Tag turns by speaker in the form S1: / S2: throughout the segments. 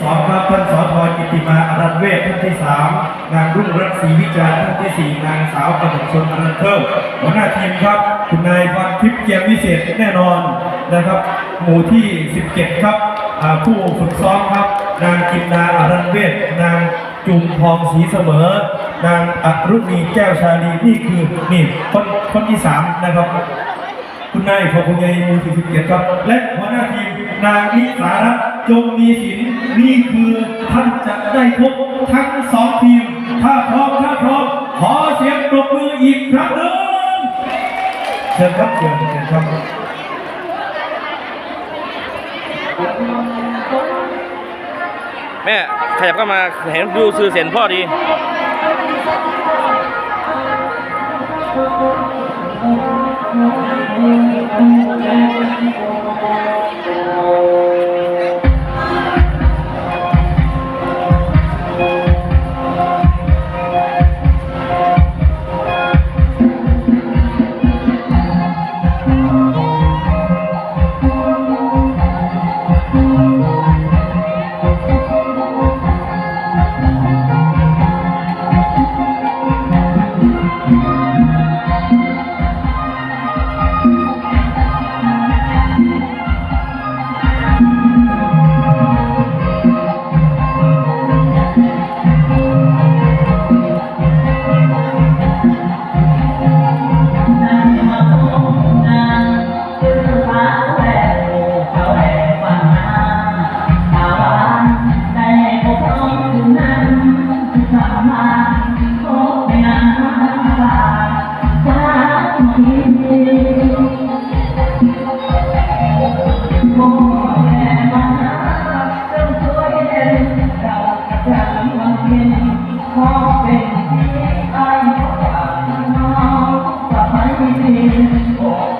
S1: สองครับท่านสอทอกิติมาอารันเวทท่านที่สามนางรุ่งรัตน์ศรีวิจารท่านที่สี่นางสาวกนกชนอรันเทิงหัวหน้าทีมครับคุณนายพันทิพย์เกียรวิเศษแน่นอนนะครับ หมู่ที่ 17 ครับผู้ฝึกซ้อมครับ นางกินดาอารันเวทนางจุมทองศรีเสมอ นางอรุณีแก้วชาลีนี่คือนี่คนคนที่สามนะครับคุณนายขอบคุณยายมูสิบเกียรติครับ และหัวหน้าทีมนางนิสารัตน์ จงมีศิลป์นี่คือท่านจะได้พบทั้งสองทีม ถ้าพร้อมถ้าพร้อมขอเสียงปรบมืออีกครั้งหนึ่งเชิญครับเชิญเชิญครับ
S2: แม่ขยับเข้ามาเห็นดูซื้อเสียนพ่อดี
S3: Thank Oh.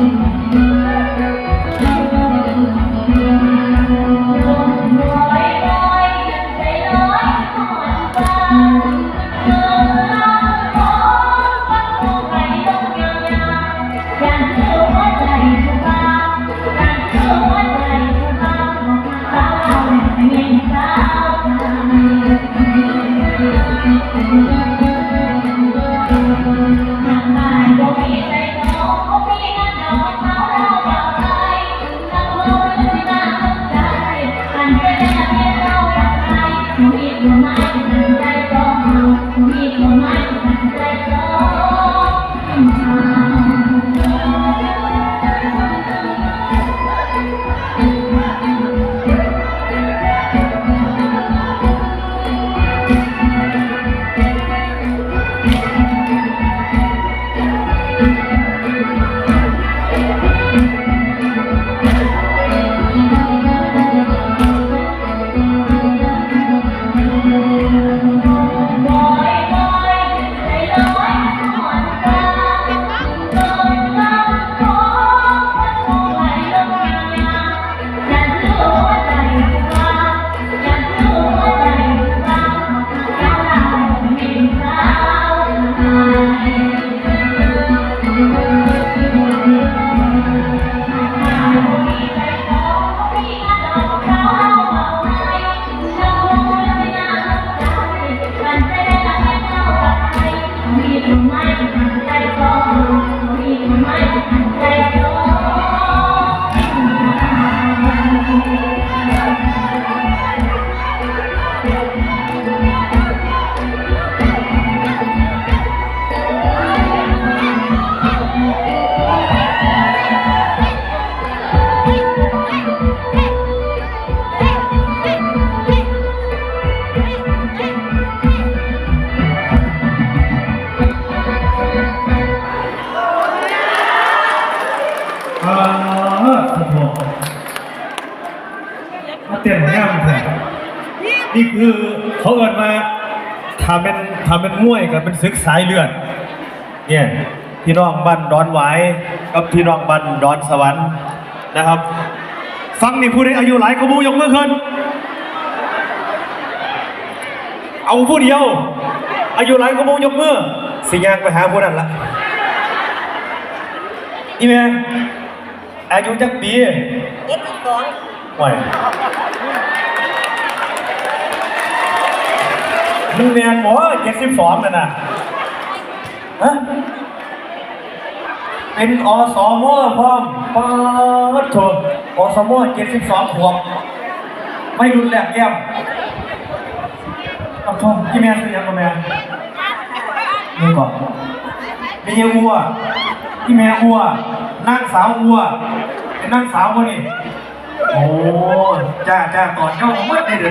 S3: อ่า นี่คือเขาเอินมาทำเป็นทำเป็นมวยกับเป็นศึกสายเลือด เนี่ยพี่น้องบ้านดอนหวายกับพี่น้องบ้านดอนสวรรค์นะครับ ฟังนี่ผู้ใดอายุหลายก็มูยกมือขึ้น เอาผู้เดียว อายุหลายก็มูยกมือสิยางไปหาผู้นั้นละอีแม่อายุจักปี
S1: เจ็ดสิบสอง
S3: ห่ว มึงเรียนหมอเจ็ดสิบสองนั่นน่ะฮะเป็นอสมพร้อมปาดโถอสมเจ็ดสิบสองขวบไม่รุนแรงแก้มเอาโทษพี่แม่ซื้อยังกับแม่นี่ก่อนมีเยวัวพี่แม่วัวนั่งสาววัวเป็นนั่งสาวคนนี้โอ้จ้าจ้าก่อนเจ้าผมว่ได้เดือ